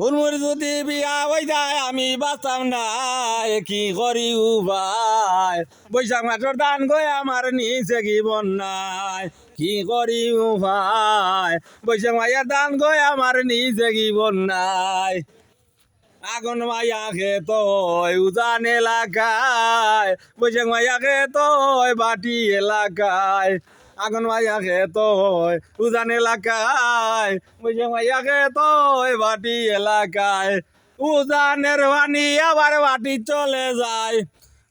হুরমুর যদি বিয়া হয়ে যায়, আমি বাঁচতাম না। কি করি উপায়? বৈশাখ মাসের দান গয় আমার নিচে কি বন্যায়? কি করি উপায়? বৈশাখ মাসের দান গয় আমার নিচে কি বন্যায়? আগুন মায়া খেতয় উজান এলাকায় বৈশাখ মায়া খেতয় বাটি এলাকায়। আগুন মায়া খেতয় উজান এলাকায় বৈশাখ মায়া খেতয় বাটি এলাকায়। উজানের পানি আবার বাটি চলে যায়,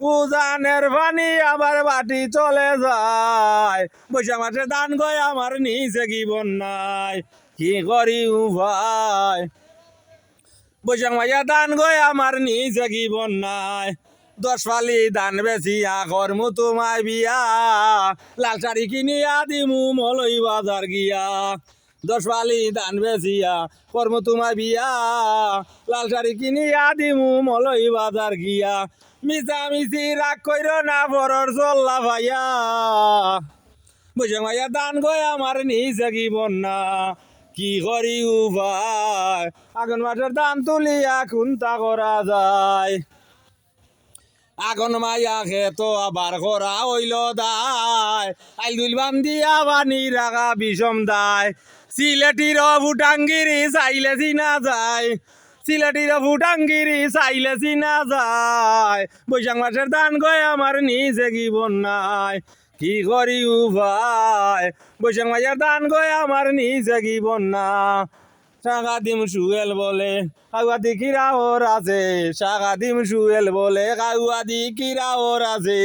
উজানের পানি আবার বাটি চলে যায়। বৈশাখ মাসে দান গয় আমার নিচে কি বন্যায় কি করি উপায়? বৈশাখ মাইয়া দান গয় আমার নিজে কি বন্যায় দশ ফালি দান বেশি আকর তোমায় বিয়া। লাল শাড়ি কিনিয়া দিমু, মলই বাজার গিয়া। দশ ফালি দান বেশিয়া কর্ম তোমায় বিয়া। লাল শাড়ি কিনিয়া দিমু, মলই বাজার গিয়া। মিছা মিছি রাগ কইর না, বরর চল্লা ভাইয়া। বৈশাখ মাইয়া, দান গয় আমার নিজে কি বন্যা কি করি উপায়? আগুন মাঠের দাম তুলিয়া, খুন্তা করা যায়। আগুন মাইয়া খেতো আবার করা হইল দায়। আইল দুল বান্দিয়া বানি রাখা বিষম দায়। সিলেটির ভুটাঙ্গিরি চাইলে চিনা যায়। সিলেটির ভুটাঙ্গিরি চাইলে চিনা যায়। বৈশাখ মাসের দান গয় আমার নিজে কি বন্যায় কি করি উপায়? বৈশাখ মাসের দান গয় আমার নিজে কি বন্যা শাখা দিম সুয়েল বলে, কাউয়া দি কিরা ওর আছে। শাখা দিম সুয়েল বলে, কাউয়া দি কিরা ওর আছে।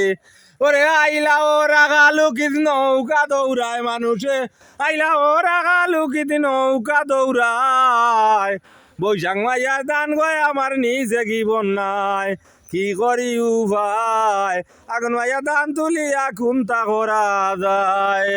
ওরে আইলা ও রাগা লুকিত নৌকা দৌড়ায় মানুষে, আইলা ও রাগা লুকিত নৌকা দৌড়ায়। বৈশাখ মাইয়া দান গয় আমার নিজে কি বন্যায় কি করি উপায়? আগুন মাইয়া দান তুলিয়া খুন্তা করা যায়।